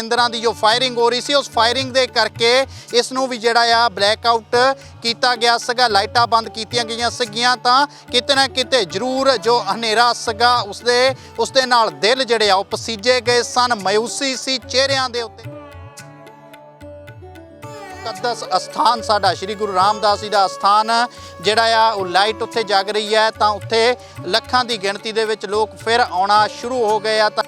ਤਿੰਨ ਦੀ ਜੋ ਫਾਇਰਿੰਗ ਹੋ ਰਹੀ ਸੀ, ਉਸ ਫਾਇਰਿੰਗ ਦੇ ਕਰਕੇ ਇਸ ਨੂੰ ਵੀ ਜਿਹੜਾ ਆ ਬਲੈਕ ਆਊਟ ਕੀਤਾ ਗਿਆ ਸੀਗਾ, ਲਾਈਟਾਂ ਬੰਦ ਕੀਤੀਆਂ ਗਈਆਂ ਸੀਗੀਆਂ ਤਾਂ ਕਿਤੇ ਨਾ ਕਿਤੇ ਜ਼ਰੂਰ ਜੋ ਹਨੇਰਾ ਸੀਗਾ, ਉਸਦੇ ਉਸਦੇ ਨਾਲ ਦਿਲ ਜਿਹੜੇ ਆ, ਉਹ ਪਸੀਜੇ ਗਏ ਸਨ, ਮਾਯੂਸੀ ਸੀ ਚਿਹਰਿਆਂ ਦੇ ਉੱਤੇ। ਮੁਕੱਦਸ ਅਸਥਾਨ ਸਾਡਾ, ਸ੍ਰੀ ਗੁਰੂ ਰਾਮਦਾਸ ਜੀ ਦਾ ਅਸਥਾਨ ਜਿਹੜਾ ਆ, ਉਹ ਲਾਈਟ ਉੱਥੇ ਜਗ ਰਹੀ ਹੈ ਤਾਂ ਉੱਥੇ ਲੱਖਾਂ ਦੀ ਗਿਣਤੀ ਦੇ ਵਿੱਚ ਲੋਕ ਫਿਰ ਆਉਣਾ ਸ਼ੁਰੂ ਹੋ ਗਏ ਆ ਤਾਂ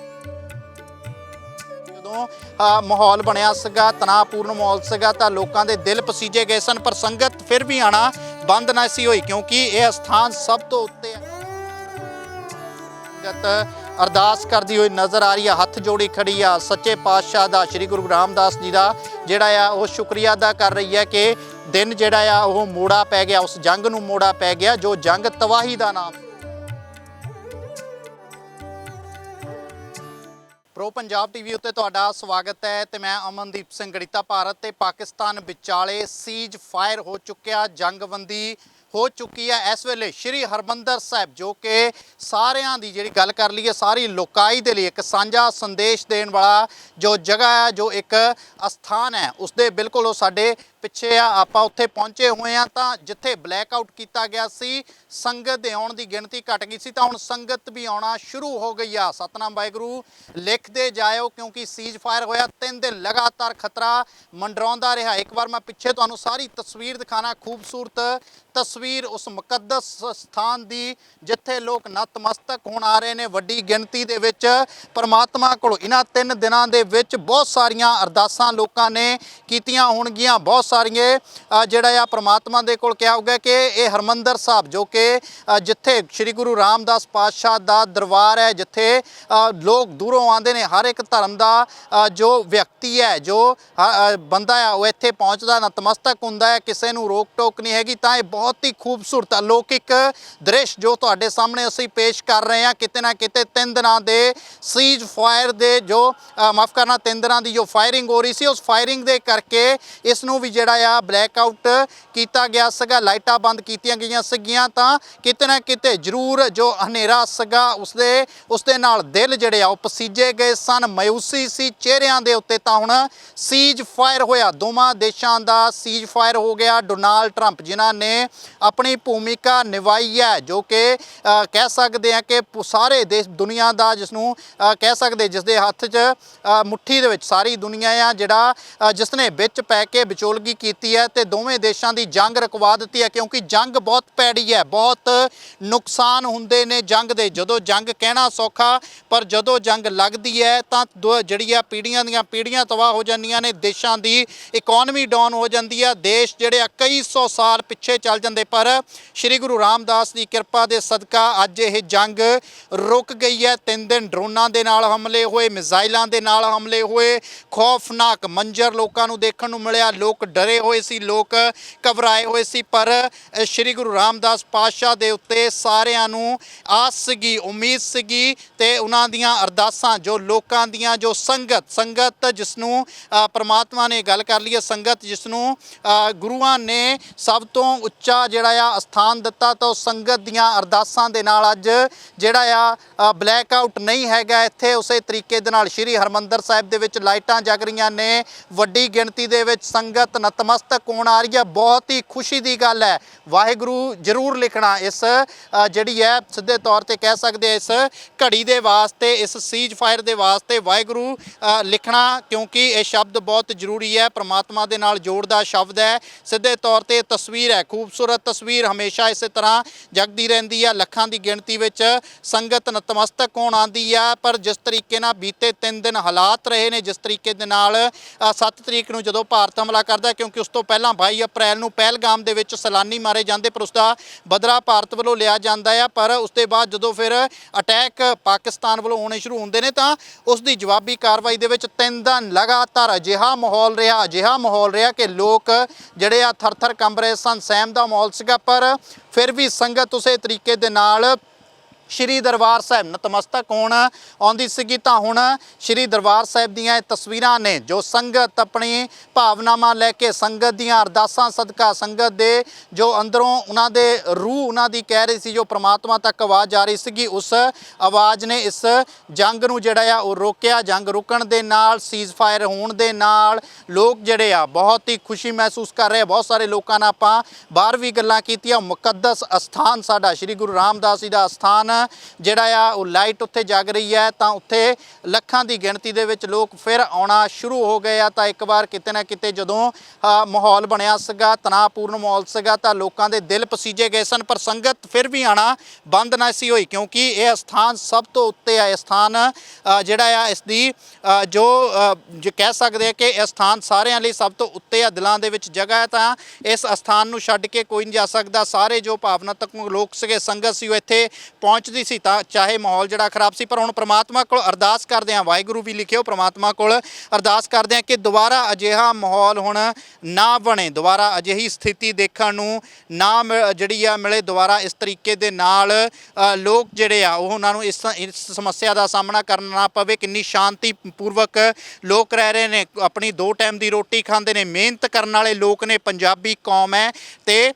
ਮਾਹੌਲ ਬਣਿਆ ਸੀਗਾ, ਤਣਾਅਪੂਰਨ ਮਾਹੌਲ ਸੀਗਾ ਤਾਂ ਲੋਕਾਂ ਦੇ ਦਿਲ ਪਸੀਜੇ ਗਏ ਸਨ, ਪਰ ਸੰਗਤ ਫਿਰ ਵੀ ਆਣਾ ਬੰਦ ਨਾ ਸੀ ਹੋਈ ਕਿਉਂਕਿ ਇਹ ਅਸਥਾਨ ਸਭ ਤੋਂ ਉੱਤੇ ਹੈ। ਸੰਗਤ ਅਰਦਾਸ ਕਰਦੀ ਹੋਈ ਨਜ਼ਰ ਆ ਰਹੀ ਆ, ਹੱਥ ਜੋੜੀ ਖੜੀ ਆ, ਸੱਚੇ ਪਾਤਸ਼ਾਹ ਦਾ, ਸ੍ਰੀ ਗੁਰੂ ਰਾਮਦਾਸ ਜੀ ਦਾ ਜਿਹੜਾ ਆ, ਉਹ ਸ਼ੁਕਰੀਆ ਅਦਾ ਕਰ ਰਹੀ ਹੈ ਕਿ ਦਿਨ ਜਿਹੜਾ ਆ, ਉਹ ਮੋੜਾ ਪੈ ਗਿਆ, ਉਸ ਜੰਗ ਨੂੰ ਮੋੜਾ ਪੈ ਗਿਆ, ਜੋ ਜੰਗ ਤਵਾਹੀ ਦਾ ਨਾਮ ਪ੍ਰੋ ਪੰਜਾਬ ਟੀਵੀ ਉੱਤੇ ਤੁਹਾਡਾ ਸਵਾਗਤ ਹੈ ਤੇ ਮੈਂ ਅਮਨਦੀਪ ਸਿੰਘ ਗੜੀਤਾ ਭਾਰਤ ਤੇ ਪਾਕਿਸਤਾਨ ਵਿਚਾਲੇ ਸੀਜ ਫਾਇਰ ਹੋ ਚੁੱਕਿਆ, ਜੰਗਬੰਦੀ ਹੋ ਚੁੱਕੀ ਹੈ। ਇਸ ਵੇਲੇ ਸ਼੍ਰੀ ਹਰਮੰਦਰ ਸਾਹਿਬ ਜੋ ਕਿ ਸਾਰਿਆਂ ਦੀ ਜਿਹੜੀ ਗੱਲ ਕਰ ਲਈਏ, ਸਾਰੀ ਲੋਕਾਈ ਦੇ ਲਈ ਇੱਕ ਸਾਂਝਾ ਸੰਦੇਸ਼ ਦੇਣ ਵਾਲਾ ਜੋ ਜਗ੍ਹਾ ਹੈ, ਜੋ ਇੱਕ ਅਸਥਾਨ ਹੈ ਉਸ ਦੇ ਬਿਲਕੁਲ ਉਹ ਸਾਡੇ ਪਿੱਛੇ ਆ, ਆਪਾਂ ਉੱਥੇ ਪਹੁੰਚੇ ਹੋਏ ਆ ਤਾਂ ਜਿੱਥੇ ਬਲੈਕ ਆਊਟ ਕੀਤਾ ਗਿਆ ਸੀ, ਸੰਗਤ ਦੇ ਆਉਣ ਦੀ ਗਿਣਤੀ ਘਟ ਗਈ ਸੀ ਤਾਂ ਹੁਣ ਸੰਗਤ ਵੀ ਆਉਣਾ ਸ਼ੁਰੂ ਹੋ ਗਈ ਆ। ਸਤਨਾਮ ਵਾਹਿਗੁਰੂ, ਲਿਖਦੇ ਜਾਇਓ ਕਿਉਂਕਿ ਸੀਜ਼ ਫਾਇਰ ਹੋਇਆ, ਤਿੰਨ ਦਿਨ ਲਗਾਤਾਰ ਖਤਰਾ ਮੰਡਰਾਉਂਦਾ ਰਿਹਾ। ਇੱਕ ਵਾਰ ਮੈਂ ਪਿੱਛੇ ਤੁਹਾਨੂੰ ਸਾਰੀ ਤਸਵੀਰ ਦਿਖਾਣਾ, ਖੂਬਸੂਰਤ ਤਸਵੀਰ ਉਸ ਮੁਕੱਦਸ ਸਥਾਨ ਦੀ, ਜਿੱਥੇ ਲੋਕ ਨਤਮਸਤਕ ਹੋਣ ਆ ਰਹੇ ਨੇ ਵੱਡੀ ਗਿਣਤੀ ਦੇ ਵਿੱਚ। ਪਰਮਾਤਮਾ ਕੋਲ ਇਹਨਾਂ ਤਿੰਨ ਦਿਨਾਂ ਦੇ ਵਿੱਚ ਬਹੁਤ ਸਾਰੀਆਂ ਅਰਦਾਸਾਂ ਲੋਕਾਂ ਨੇ ਕੀਤੀਆਂ ਹੋਣਗੀਆਂ, ਬਹੁਤ ਸਾਰੀਆਂ ਜਿਹੜਾ ਆ ਪ੍ਰਮਾਤਮਾ ਦੇ ਕੋਲ ਕਿਹਾ ਹੋਊਗਾ ਕਿ ਇਹ ਹਰਮੰਦਰ ਸਾਹਿਬ, ਜੋ ਕਿ ਜਿੱਥੇ ਸ੍ਰੀ ਗੁਰੂ ਰਾਮਦਾਸ ਪਾਤਸ਼ਾਹ ਦਾ ਦਰਬਾਰ ਹੈ, ਜਿੱਥੇ ਲੋਕ ਦੂਰੋਂ ਆਉਂਦੇ ਨੇ, ਹਰ ਇੱਕ ਧਰਮ ਦਾ ਜੋ ਵਿਅਕਤੀ ਹੈ, ਜੋ ਬੰਦਾ ਹੈ ਉਹ ਇੱਥੇ ਪਹੁੰਚਦਾ ਨਤਮਸਤਕ ਹੁੰਦਾ ਹੈ, ਕਿਸੇ ਨੂੰ ਰੋਕ ਟੋਕ ਨਹੀਂ ਹੈਗੀ, ਤਾਂ ਇਹ ਬਹੁਤ ਹੀ ਖੂਬਸੂਰਤ, ਅਲੌਕਿਕ ਦ੍ਰਿਸ਼ ਜੋ ਤੁਹਾਡੇ ਸਾਹਮਣੇ ਅਸੀਂ ਪੇਸ਼ ਕਰ ਰਹੇ ਹਾਂ, ਕਿਤੇ ਨਾ ਕਿਤੇ ਤਿੰਨ ਦਿਨਾਂ ਦੇ ਸੀਜ ਫਾਇਰ ਦੇ ਜੋ ਮਾਫ ਕਰਨਾ, ਤਿੰਨ ਦਿਨਾਂ ਦੀ ਜੋ ਫਾਇਰਿੰਗ ਹੋ ਰਹੀ ਸੀ, ਉਸ ਫਾਇਰਿੰਗ ਦੇ ਕਰਕੇ ਇਸ ਨੂੰ ਵੀ ਜਿਹੜਾ ਆ ਬਲੈਕ ਆਊਟ ਕੀਤਾ ਗਿਆ ਸੀਗਾ ਲਾਈਟਾਂ ਬੰਦ ਕੀਤੀਆਂ ਗਈਆਂ ਸੀਗੀਆਂ ਤਾਂ ਕਿਤੇ ਨਾ ਕਿਤੇ ਜ਼ਰੂਰ ਜੋ ਹਨੇਰਾ ਸੀਗਾ ਉਸਦੇ ਉਸਦੇ ਨਾਲ ਦਿਲ ਜਿਹੜੇ ਆ ਉਹ ਪਸੀਜੇ ਗਏ ਸਨ ਮਾਯੂਸੀ ਸੀ ਚਿਹਰਿਆਂ ਦੇ ਉੱਤੇ ਤਾਂ ਹੁਣ ਸੀਜ ਫਾਇਰ ਹੋਇਆ। ਦੋਵਾਂ ਦੇਸ਼ਾਂ ਦਾ ਸੀਜ ਫਾਇਰ ਹੋ ਗਿਆ। ਡੋਨਾਲਡ ਟਰੰਪ ਜਿਨ੍ਹਾਂ ਨੇ ਆਪਣੀ ਭੂਮਿਕਾ ਨਿਭਾਈ ਹੈ ਜੋ ਕਿ ਕਹਿ ਸਕਦੇ ਆ ਕਿ ਪ- ਸਾਰੇ ਦੇਸ਼ ਦੁਨੀਆ ਦਾ ਜਿਸ ਨੂੰ ਕਹਿ ਸਕਦੇ ਜਿਸ ਦੇ ਹੱਥ 'ਚ ਮੁੱਠੀ ਦੇ ਵਿੱਚ ਸਾਰੀ ਦੁਨੀਆ ਆ ਜਿਹੜਾ ਅ, ਜਿਸ ਨੇ ਵਿੱਚ ਪੈ ਕੇ ਵਿਚੋਲਗੀ ਕੀਤੀ ਹੈ ਤੇ ਦੋਵੇਂ ਦੇਸ਼ਾਂ ਦੀ ਜੰਗ ਰਕਵਾ ਦਿੱਤੀ ਹੈ, ਕਿਉਂਕਿ ਜੰਗ ਬਹੁਤ ਪੈੜੀ ਹੈ, ਬਹੁਤ ਨੁਕਸਾਨ ਹੁੰਦੇ ਨੇ ਜੰਗ ਦੇ। ਜਦੋਂ ਜੰਗ ਕਹਿਣਾ ਸੌਖਾ, ਪਰ ਜਦੋਂ ਜੰਗ ਲੱਗਦੀ ਹੈ, ਤਾਂ ਜਿਹੜੀ ਆ ਪੀੜੀਆਂ ਦੀਆਂ ਪੀੜੀਆਂ ਤਬਾਹ ਹੋ ਜਾਂਦੀਆਂ ਨੇ, ਦੇਸ਼ਾਂ ਦੀ ਇਕਨੋਮੀ ਡਾਊਨ ਹੋ ਜਾਂਦੀ ਆ ਦੇਸ਼ ਜਿਹੜੇ ਆ ਕਈ ਸੌ ਸਾਲ ਪਿੱਛੇ ਚੱਲ ਜਾਂਦੇ। ਪਰ ਸ੍ਰੀ ਗੁਰੂ ਰਾਮਦਾਸ ਦੀ ਕਿਰਪਾ ਦੇ ਸਦਕਾ ਅੱਜ ਇਹ ਜੰਗ ਰੁਕ ਗਈ ਹੈ। ਤਿੰਨ ਦਿਨ ਡਰੋਨਾਂ ਦੇ ਨਾਲ ਹਮਲੇ ਹੋਏ, ਮਿਜ਼ਾਈਲਾਂ ਦੇ ਨਾਲ ਹਮਲੇ ਹੋਏ, ਖੌਫਨਾਕ ਮੰਜ਼ਰ ਲੋਕਾਂ ਨੂੰ ਦੇਖਣ ਨੂੰ ਮਿਲਿਆ, ਲੋਕ ਡਰੇ ਹੋਏ ਸੀ, ਲੋਕ ਘਬਰਾਏ ਹੋਏ ਸੀ, ਪਰ ਸ੍ਰੀ ਗੁਰੂ ਰਾਮਦਾਸ ਪਾਤਸ਼ਾਹ ਦੇ ਉੱਤੇ ਸਾਰਿਆਂ ਨੂੰ ਆਸ ਸੀਗੀ, ਉਮੀਦ ਸੀਗੀ ਤੇ ਉਹਨਾਂ ਦੀਆਂ ਅਰਦਾਸਾਂ, ਜੋ ਲੋਕਾਂ ਦੀਆਂ, ਜੋ ਸੰਗਤ ਸੰਗਤ ਜਿਸ ਨੂੰ ਪ੍ਰਮਾਤਮਾ ਨੇ ਗੱਲ ਕਰ ਲਈ ਹੈ, ਸੰਗਤ ਜਿਸ ਨੂੰ ਗੁਰੂਆਂ ਨੇ ਸਭ ਤੋਂ ਉੱਚਾ ਜਿਹੜਾ ਆ ਸਥਾਨ ਦਿੱਤਾ, ਤਾਂ ਉਹ ਸੰਗਤ ਦੀਆਂ ਅਰਦਾਸਾਂ ਦੇ ਨਾਲ ਅੱਜ ਜਿਹੜਾ ਆ ਬਲੈਕ ਆਊਟ ਨਹੀਂ ਹੈਗਾ ਇੱਥੇ, ਉਸੇ ਤਰੀਕੇ ਦੇ ਨਾਲ ਸ੍ਰੀ ਹਰਮੰਦਰ ਸਾਹਿਬ ਦੇ ਵਿੱਚ ਲਾਈਟਾਂ ਜਗ ਰਹੀਆਂ ਨੇ, ਵੱਡੀ ਗਿਣਤੀ ਦੇ ਵਿੱਚ ਸੰਗਤ ਨਤਮਸਤਕ ਹੋਣ ਆ ਰਹੀ ਹੈ। ਬਹੁਤ ਹੀ ਖੁਸ਼ੀ ਦੀ ਗੱਲ ਹੈ। ਵਾਹਿਗੁਰੂ ਜ਼ਰੂਰ ਲਿਖਣਾ ਇਸ ਜਿਹੜੀ ਹੈ, ਸਿੱਧੇ ਤੌਰ ਤੇ ਕਹਿ ਸਕਦੇ ਇਸ ਘੜੀ ਦੇ ਵਾਸਤੇ, ਇਸ ਸੀਜ ਫਾਇਰ ਦੇ ਵਾਸਤੇ ਵਾਹਿਗੁਰੂ ਲਿਖਣਾ, ਕਿਉਂਕਿ ਇਹ ਸ਼ਬਦ ਬਹੁਤ ਜ਼ਰੂਰੀ ਹੈ। ਪ੍ਰਮਾਤਮਾ ਦੇ ਨਾਲ ਜੋੜਦਾ ਸ਼ਬਦ ਹੈ। ਸਿੱਧੇ ਤੌਰ ਤੇ ਤਸਵੀਰ ਹੈ। ਖੂਬਸੂਰਤ ਤਸਵੀਰ ਹਮੇਸ਼ਾ ਇਸੇ ਤਰ੍ਹਾਂ ਜਗਦੀ ਰਹਿੰਦੀ ਹੈ। ਲੱਖਾਂ ਦੀ ਗਿਣਤੀ ਵਿੱਚ ਸੰਗਤ ਨਤਮਸਤਕ ਹੋਣ ਆਉਂਦੀ ਆ ਪਰ ਜਿਸ ਤਰੀਕੇ ਨਾਲ ਬੀਤੇ 3 ਦਿਨ ਹਾਲਾਤ ਰਹੇ ਨੇ, ਜਿਸ ਤਰੀਕੇ ਦੇ ਨਾਲ 7 ਤਰੀਕ ਨੂੰ ਜਦੋਂ ਭਾਰਤ ਹਮਲਾ ਕਰਦਾ ਕਿਉਂਕਿ ਉਸ ਤੋਂ ਪਹਿਲਾਂ 22 ਅਪ੍ਰੈਲ ਨੂੰ ਪਹਿਲਗਾਮ ਦੇ ਵਿੱਚ ਸੈਲਾਨੀ ਮਾਰੇ ਜਾਂਦੇ, ਪਰ ਉਸ ਦਾ ਬਦਲਾ ਭਾਰਤ ਵੱਲੋਂ ਲਿਆ ਜਾਂਦਾ ਆ ਪਰ ਉਸ ਦੇ ਬਾਅਦ ਜਦੋਂ ਫਿਰ ਅਟੈਕ ਪਾਕਿਸਤਾਨ ਵੱਲੋਂ ਹੋਣੇ ਸ਼ੁਰੂ ਹੁੰਦੇ ਨੇ, ਤਾਂ ਉਸ ਦੀ ਜਵਾਬੀ ਕਾਰਵਾਈ ਦੇ ਵਿੱਚ ਤਿੰਨ ਦਿਨ ਲਗਾਤਾਰ ਅਜਿਹਾ ਮਾਹੌਲ ਰਿਹਾ, ਅਜਿਹਾ ਮਾਹੌਲ ਰਿਹਾ ਕਿ ਲੋਕ ਜਿਹੜੇ ਆ ਥਰ-ਥਰ ਕੰਬ ਰਹੇ ਸਨ, ਸਹਿਮ ਦਾ ਮਾਹੌਲ ਸੀਗਾ। ਪਰ ਫਿਰ ਵੀ ਸੰਗਤ ਉਸੇ ਤਰੀਕੇ ਦੇ ਨਾਲ ਸ਼੍ਰੀ ਦਰਬਾਰ ਸਾਹਿਬ, ਨਤਮਸਤਕ ਹੋਣ, ਆਉਂਦੀ ਸੀਗੀ ਤਾਂ ਹੁਣ ਸ਼੍ਰੀ ਦਰਬਾਰ ਸਾਹਿਬ ਦੀਆਂ ਇਹ ਤਸਵੀਰਾਂ ਨੇ, ਜੋ ਸੰਗਤ ਆਪਣੀ ਭਾਵਨਾਵਾਂ ਲੈ ਕੇ ਸੰਗਤ ਦੀਆਂ ਅਰਦਾਸਾਂ, ਸਦਕਾ ਸੰਗਤ ਦੇ ਜੋ ਅੰਦਰੋਂ ਉਹਨਾਂ ਦੇ ਰੂਹ ਉਹਨਾਂ ਦੀ ਕਹਿ ਰਹੀ ਸੀ, ਜੋ ਪ੍ਰਮਾਤਮਾ ਤੱਕ ਆਵਾਜ਼ ਆ ਰਹੀ ਸੀਗੀ, ਉਸ ਆਵਾਜ਼ ਨੇ ਇਸ ਜੰਗ ਨੂੰ ਜਿਹੜਾ ਆ ਉਹ ਰੋਕਿਆ। ਜੰਗ ਰੁਕਣ ਦੇ ਨਾਲ ਸੀਜ਼ ਫਾਇਰ ਹੋਣ ਦੇ ਨਾਲ ਲੋਕ ਜਿਹੜੇ ਆ ਬਹੁਤ ਹੀ ਖੁਸ਼ੀ ਮਹਿਸੂਸ ਕਰ ਰਹੇ ਬਹੁਤ ਸਾਰੇ ਲੋਕਾਂ ਨਾਲ ਆਪਾਂ ਬਾਹਰ ਵੀ ਗੱਲਾਂ ਕੀਤੀਆਂ। ਮੁਕੱਦਸ ਅਸਥਾਨ ਸਾਡਾ, ਸ੍ਰੀ ਗੁਰੂ ਰਾਮਦਾਸ ਜੀ ਦਾ ਅਸਥਾਨ ਜਿਹੜਾ ਆ ਉਹ ਲਾਈਟ ਉੱਥੇ ਜਗ ਰਹੀ ਹੈ ਤਾਂ ਉੱਥੇ ਲੱਖਾਂ ਦੀ ਗਿਣਤੀ ਦੇ ਵਿੱਚ ਲੋਕ ਫਿਰ ਆਉਣਾ ਸ਼ੁਰੂ ਹੋ ਗਏ ਆ। ਤਾਂ ਇੱਕ ਵਾਰ ਕਿਤੇ ਨਾ ਕਿਤੇ ਜਦੋਂ ਮਾਹੌਲ ਬਣਿਆ ਸੀਗਾ ਤਣਾਅਪੂਰਨ ਮਾਹੌਲ ਸੀਗਾ ਤਾਂ ਲੋਕਾਂ ਦੇ ਦਿਲ ਪਸੀਜੇ ਗਏ ਸਨ ਪਰ ਸੰਗਤ ਫਿਰ ਵੀ ਆਣਾ ਬੰਦ ਨਾ ਸੀ ਹੋਈ ਕਿਉਂਕਿ ਇਹ ਸਥਾਨ ਸਭ ਤੋਂ ਉੱਤੇ ਆ। ਇਹ ਸਥਾਨ ਜਿਹੜਾ ਆ ਇਸ ਦੀ ਜੋ ਅ, ਕਹਿ ਸਕਦੇ ਆ ਕਿ ਇਹ ਸਥਾਨ ਸਾਰਿਆਂ ਲਈ ਸਭ ਤੋਂ ਉੱਤੇ ਆ ਦਿਲਾਂ ਦੇ ਵਿੱਚ ਜਗ੍ਹਾ ਹੈ। ਤਾਂ ਇਸ ਸਥਾਨ ਨੂੰ ਛੱਡ ਕੇ ਕੋਈ ਨਹੀਂ ਜਾ ਸਕਦਾ। ਸਾਰੇ ਜੋ ਭਾਵਨਾਤਮਕ ਲੋਕ ਸੀਗੇ ਸੰਗਤ ਸੀ ਉਹ ਇੱਥੇ ਪਹੁੰਚ ਪਹੁੰਚਦੀ ਸੀ ਤਾਂ ਚਾਹੇ ਮਾਹੌਲ ਜਿਹੜਾ ਖਰਾਬ ਸੀ, ਪਰ ਹੁਣ ਪ੍ਰਮਾਤਮਾ ਕੋਲ ਅਰਦਾਸ ਕਰਦੇ ਆ ਵਾਹਿਗੁਰੂ ਵੀ ਲਿਖਿਓ, ਪ੍ਰਮਾਤਮਾ ਕੋਲ ਅਰਦਾਸ ਕਰਦੇ ਆ ਕਿ ਦੁਬਾਰਾ ਅਜਿਹਾ ਮਾਹੌਲ ਹੁਣ ਨਾ ਬਣੇ, ਦੁਬਾਰਾ ਅਜਿਹੀ ਸਥਿਤੀ ਦੇਖਣ ਨੂੰ ਨਾ ਮਿ- ਜਿਹੜੀ ਆ ਮਿਲੇ, ਦੁਬਾਰਾ ਇਸ ਤਰੀਕੇ ਦੇ ਨਾਲ ਲੋਕ ਜਿਹੜੇ ਆ, ਉਹ ਉਹਨਾਂ ਨੂੰ ਇਸ ਸਮੱਸਿਆ ਦਾ ਸਾਹਮਣਾ ਕਰਨਾ ਨਾ ਪਵੇ। ਕਿੰਨੀ ਸ਼ਾਂਤੀ ਪੂਰਵਕ ਲੋਕ ਰਹਿ ਰਹੇ ਨੇ, ਆਪਣੀ ਦੋ ਟਾਈਮ ਦੀ ਰੋਟੀ ਖਾਂਦੇ ਨੇ, ਮਿਹਨਤ ਕਰਨ ਵਾਲੇ ਲੋਕ ਨੇ, ਪੰਜਾਬੀ ਕੌਮ ਹੈ ਤੇ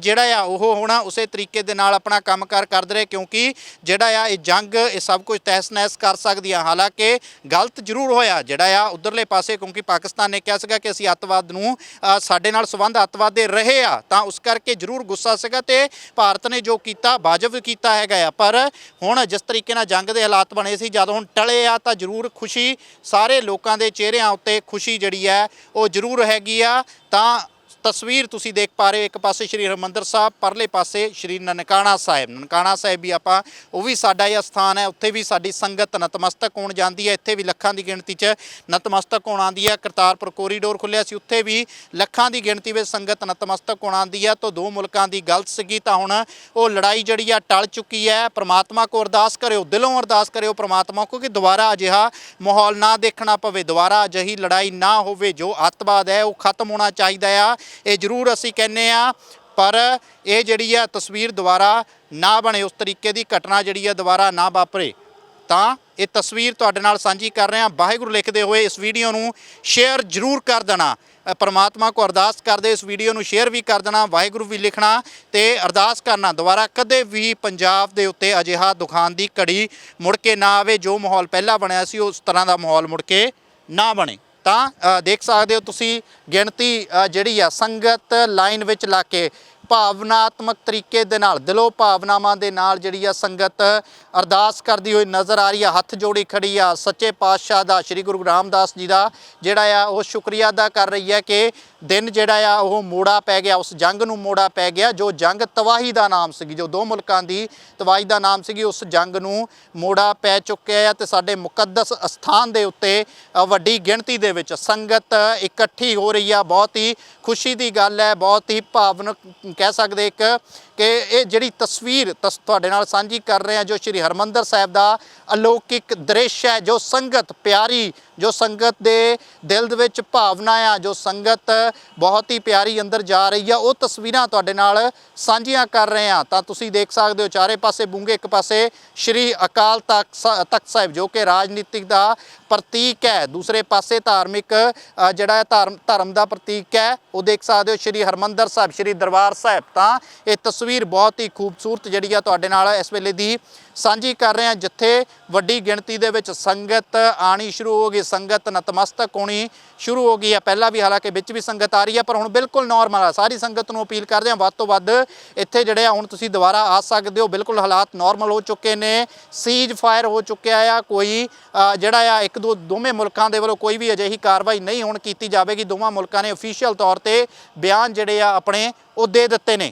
ਜਿਹੜਾ ਆ, ਉਹ ਹੁਣ ਉਸੇ ਤਰੀਕੇ ਦੇ ਨਾਲ ਆਪਣਾ ਕੰਮਕਾਰ ਕਰਦੇ ਰਹੇ, ਕਿਉਂਕਿ ਜਿਹੜਾ ਆ, ਇਹ ਜੰਗ, ਇਹ ਸਭ ਕੁਝ ਤਹਿਸ ਨਹਿਸ ਕਰ ਸਕਦੀ ਆ ਹਾਲਾਂਕਿ ਗਲਤ ਜ਼ਰੂਰ ਹੋਇਆ। ਜਿਹੜਾ ਆ, ਉਧਰਲੇ ਪਾਸੇ, ਕਿਉਂਕਿ ਪਾਕਿਸਤਾਨ ਨੇ ਕਿਹਾ ਸੀਗਾ ਕਿ ਅਸੀਂ ਅੱਤਵਾਦ ਨੂੰ ਸਾਡੇ ਨਾਲ ਸੰਬੰਧ ਅੱਤਵਾਦ ਦੇ ਰਹੇ ਆ, ਤਾਂ ਉਸ ਕਰਕੇ ਜ਼ਰੂਰ ਗੁੱਸਾ ਸੀਗਾ ਤੇ ਭਾਰਤ ਨੇ ਜੋ ਕੀਤਾ, ਵਾਜਬ ਕੀਤਾ ਹੈਗਾ ਆ। ਪਰ ਹੁਣ ਜਿਸ ਤਰੀਕੇ ਨਾਲ ਜੰਗ ਦੇ ਹਾਲਾਤ ਬਣੇ ਸੀ, ਜਦੋਂ ਹੁਣ ਟਲੇ ਆ, ਤਾਂ ਜ਼ਰੂਰ ਖੁਸ਼ੀ ਸਾਰੇ ਲੋਕਾਂ ਦੇ ਚਿਹਰਿਆਂ ਉੱਤੇ ਖੁਸ਼ੀ ਜਿਹੜੀ ਹੈ ਉਹ ਜ਼ਰੂਰ ਹੈਗੀ ਆ। ਤਾਂ ਤਸਵੀਰ ਤੁਸੀਂ ਦੇਖ ਪਾ ਰਹੇ ਹੋ, ਇੱਕ ਪਾਸੇ ਸ਼੍ਰੀ ਹਰਮੰਦਰ ਸਾਹਿਬ, ਪਰਲੇ ਪਾਸੇ ਸ਼੍ਰੀ ਨਨਕਾਣਾ ਸਾਹਿਬ। ਨਨਕਾਣਾ ਸਾਹਿਬ ਵੀ ਆਪਾਂ, ਉਹ ਵੀ ਸਾਡਾ ਇਹ ਸਥਾਨ ਹੈ, ਉੱਥੇ ਵੀ ਸਾਡੀ ਸੰਗਤ ਨਤਮਸਤਕ ਹੋਣ ਜਾਂਦੀ ਹੈ। ਇੱਥੇ ਵੀ ਲੱਖਾਂ ਦੀ ਗਿਣਤੀ 'ਚ ਨਤਮਸਤਕ ਹੋਣ ਆਉਂਦੀ ਹੈ। ਕਰਤਾਰਪੁਰ ਕੋਰੀਡੋਰ ਖੁੱਲਿਆ ਸੀ, ਉੱਥੇ ਵੀ ਲੱਖਾਂ ਦੀ ਗਿਣਤੀ ਵਿੱਚ ਸੰਗਤ ਨਤਮਸਤਕ ਹੋਣ ਆਉਂਦੀ ਹੈ। ਤਾਂ ਦੋ ਮੁਲਕਾਂ ਦੀ ਗਲਤ ਸੀਗੀ, ਤਾਂ ਹੁਣ ਉਹ ਲੜਾਈ ਜਿਹੜੀ ਆ ਟਲ ਚੁੱਕੀ ਹੈ। ਪ੍ਰਮਾਤਮਾ ਕੋ ਅਰਦਾਸ ਕਰਿਓ, ਦਿਲੋਂ ਅਰਦਾਸ ਕਰਿਓ ਪ੍ਰਮਾਤਮਾ ਕੋ ਕਿ ਦੁਬਾਰਾ ਅਜਿਹਾ ਮਾਹੌਲ ਨਾ ਦੇਖਣਾ ਪਵੇ, ਦੁਬਾਰਾ ਅਜਿਹੀ ਲੜਾਈ ਨਾ ਹੋਵੇ, ਜੋ ਅੱਤਵਾਦ ਹੈ, ਉਹ ਖਤਮ ਹੋਣਾ ਚਾਹੀਦਾ ਆ। ਇਹ ਜ਼ਰੂਰ ਅਸੀਂ ਕਹਿੰਨੇ ਆ ਪਰ ਇਹ ਜਿਹੜੀ ਆ ਤਸਵੀਰ ਦੁਬਾਰਾ ਨਾ ਬਣੇ, ਉਸ ਤਰੀਕੇ ਦੀ ਘਟਨਾ ਜਿਹੜੀ ਆ ਦੁਬਾਰਾ ਨਾ ਵਾਪਰੇ, ਤਾਂ ਇਹ ਤਸਵੀਰ ਤੁਹਾਡੇ ਨਾਲ ਸਾਂਝੀ ਕਰ ਰਹੇ ਹਾਂ। ਵਾਹਿਗੁਰੂ ਲਿਖਦੇ ਹੋਏ ਇਸ ਵੀਡੀਓ ਨੂੰ ਸ਼ੇਅਰ ਜ਼ਰੂਰ ਕਰ ਦੇਣਾ। ਪਰਮਾਤਮਾ ਕੋ ਅਰਦਾਸ ਕਰਦੇ ਇਸ ਵੀਡੀਓ ਨੂੰ ਸ਼ੇਅਰ ਵੀ ਕਰ ਦੇਣਾ, ਵਾਹਿਗੁਰੂ ਵੀ ਲਿਖਣਾ ਤੇ ਅਰਦਾਸ ਕਰਨਾ। ਦੁਬਾਰਾ ਕਦੇ ਵੀ ਪੰਜਾਬ ਦੇ ਉੱਤੇ ਅਜਿਹਾ ਦੁਖਾਨ ਦੀ ਘੜੀ ਮੁੜ ਕੇ ਨਾ ਆਵੇ, ਜੋ ਮਾਹੌਲ ਪਹਿਲਾਂ ਬਣਿਆ ਸੀ, ਉਸ ਤਰ੍ਹਾਂ ਦਾ ਮਾਹੌਲ ਮੁੜ ਕੇ ਨਾ ਬਣੇ। ਤਾਂ ਦੇਖ ਸਕਦੇ ਹੋ ਤੁਸੀਂ ਗਿਣਤੀ ਜਿਹੜੀ ਆ ਸੰਗਤ ਲਾਈਨ ਵਿੱਚ ਲਾ ਕੇ ਭਾਵਨਾਤਮਕ ਤਰੀਕੇ ਦੇ ਨਾਲ, ਦਿਲੋਂ ਭਾਵਨਾਵਾਂ ਦੇ ਨਾਲ ਜਿਹੜੀ ਆ ਸੰਗਤ ਅਰਦਾਸ ਕਰਦੀ ਹੋਈ ਨਜ਼ਰ ਆ ਰਹੀ ਆ, ਹੱਥ ਜੋੜੀ ਖੜੀ ਆ, ਸੱਚੇ ਪਾਤਸ਼ਾਹ ਦਾ, ਸ੍ਰੀ ਗੁਰੂ ਰਾਮਦਾਸ ਜੀ ਦਾ ਜਿਹੜਾ ਆ, ਉਹ ਸ਼ੁਕਰੀਆ ਅਦਾ ਕਰ ਰਹੀ ਹੈ ਕਿ ਦਿਨ ਜਿਹੜਾ ਆ, ਉਹ ਮੋੜਾ ਪੈ ਗਿਆ, ਉਸ ਜੰਗ ਨੂੰ ਮੋੜਾ ਪੈ ਗਿਆ, ਜੋ ਜੰਗ ਤਬਾਹੀ ਦਾ ਨਾਮ ਸੀਗੀ, ਜੋ ਦੋ ਮੁਲਕਾਂ ਦੀ ਤਵਾਹੀ ਦਾ ਨਾਮ ਸੀਗੀ, ਉਸ ਜੰਗ ਨੂੰ ਮੋੜਾ ਪੈ ਚੁੱਕਿਆ ਹੈ ਤੇ ਸਾਡੇ ਮੁਕੱਦਸ ਅਸਥਾਨ ਦੇ ਉੱਤੇ ਵੱਡੀ ਗਿਣਤੀ ਦੇ ਵਿੱਚ ਸੰਗਤ ਇਕੱਠੀ ਹੋ ਰਹੀ ਆ, ਬਹੁਤ ਹੀ ਖੁਸ਼ੀ ਦੀ ਗੱਲ ਹੈ, ਬਹੁਤ ਹੀ ਭਾਵਨਕ ਕਹਿ ਸਕਦੇ ਇੱਕ ਕਿ ਇਹ ਜਿਹੜੀ ਤਸਵੀਰ ਤਸ ਤੁਹਾਡੇ ਨਾਲ ਸਾਂਝੀ ਕਰ ਰਹੇ ਹਾਂ, ਜੋ ਸ਼੍ਰੀ ਹਰਮੰਦਰ ਸਾਹਿਬ ਦਾ ਅਲੌਕਿਕ ਦ੍ਰਿਸ਼ ਹੈ, ਜੋ ਸੰਗਤ ਪਿਆਰੀ ਜੋ ਸੰਗਤ ਦੇ ਦਿਲ ਦੇ ਵਿੱਚ ਭਾਵਨਾ ਆ, ਜੋ ਸੰਗਤ ਬਹੁਤ ਹੀ ਪਿਆਰੀ ਅੰਦਰ ਜਾ ਰਹੀ ਆ, ਉਹ ਤਸਵੀਰਾਂ ਤੁਹਾਡੇ ਨਾਲ ਸਾਂਝੀਆਂ ਕਰ ਰਹੇ ਹਾਂ ਤਾਂ ਤੁਸੀਂ ਦੇਖ ਸਕਦੇ ਹੋ ਚਾਰੇ ਪਾਸੇ ਬੂੰਗੇ, ਇੱਕ ਪਾਸੇ ਸ਼੍ਰੀ ਅਕਾਲ ਤਖਤ ਸ- ਤਖਤ ਸਾਹਿਬ, ਜੋ ਕਿ ਰਾਜਨੀਤਿਕ ਦਾ ਪ੍ਰਤੀਕ ਹੈ। ਦੂਸਰੇ ਪਾਸੇ ਧਾਰਮਿਕ ਜਿਹੜਾ ਹੈ ਧਰਮ ਧਰਮ ਦਾ ਪ੍ਰਤੀਕ ਹੈ, ਉਹ ਦੇਖ ਸਕਦੇ ਹੋ ਸ਼੍ਰੀ ਹਰਮੰਦਰ ਸਾਹਿਬ, ਸ਼੍ਰੀ ਦਰਬਾਰ ਸਾਹਿਬ। ਤਾਂ ਇਹ ਤਸਵੀਰ ਬਹੁਤ ਹੀ ਖੂਬਸੂਰਤ ਜਿਹੜੀ ਆ ਤੁਹਾਡੇ ਨਾਲ ਇਸ ਵੇਲੇ ਦੀ ਸਾਂਝੀ ਕਰ ਰਹੇ ਹਾਂ ਜਿੱਥੇ ਵੱਡੀ ਗਿਣਤੀ ਦੇ ਵਿੱਚ ਸੰਗਤ ਆਣੀ ਸ਼ੁਰੂ ਹੋ ਗਈ। ਸੰਗਤ ਨਤਮਸਤਕ ਹੋਣੀ ਸ਼ੁਰੂ ਹੋ ਗਈ ਹੈ। ਪਹਿਲਾਂ ਵੀ ਹਾਲਾਂਕਿ ਵਿੱਚ ਵੀ ਸੰਗਤ ਆ ਰਹੀ ਹੈ, ਪਰ ਹੁਣ ਬਿਲਕੁਲ ਨਾਰਮਲ ਆ। ਸਾਰੀ ਸੰਗਤ ਨੂੰ ਅਪੀਲ ਕਰਦੇ ਹਾਂ, ਵੱਧ ਤੋਂ ਵੱਧ ਇੱਥੇ ਜਿਹੜੇ ਆ, ਹੁਣ ਤੁਸੀਂ ਦੁਬਾਰਾ ਆ ਸਕਦੇ ਹੋ। ਬਿਲਕੁਲ ਹਾਲਾਤ ਨਾਰਮਲ ਹੋ ਚੁੱਕੇ ਨੇ ਸੀਜ ਫਾਇਰ ਹੋ ਚੁੱਕਿਆ ਆ। ਕੋਈ ਜਿਹੜਾ ਆ, ਇੱਕ ਦੋ, ਦੋਵੇਂ ਮੁਲਕਾਂ ਦੇ ਵੱਲੋਂ ਕੋਈ ਵੀ ਅਜਿਹੀ ਕਾਰਵਾਈ ਨਹੀਂ ਹੁਣ ਕੀਤੀ ਜਾਵੇਗੀ। ਦੋਵਾਂ ਮੁਲਕਾਂ ਨੇ ਅਫੀਸ਼ੀਅਲ ਤੌਰ ਤੇ ਬਿਆਨ ਜਿਹੜੇ ਆ, ਆਪਣੇ ਉਹ ਦੇ ਦਿੱਤੇ ਨੇ।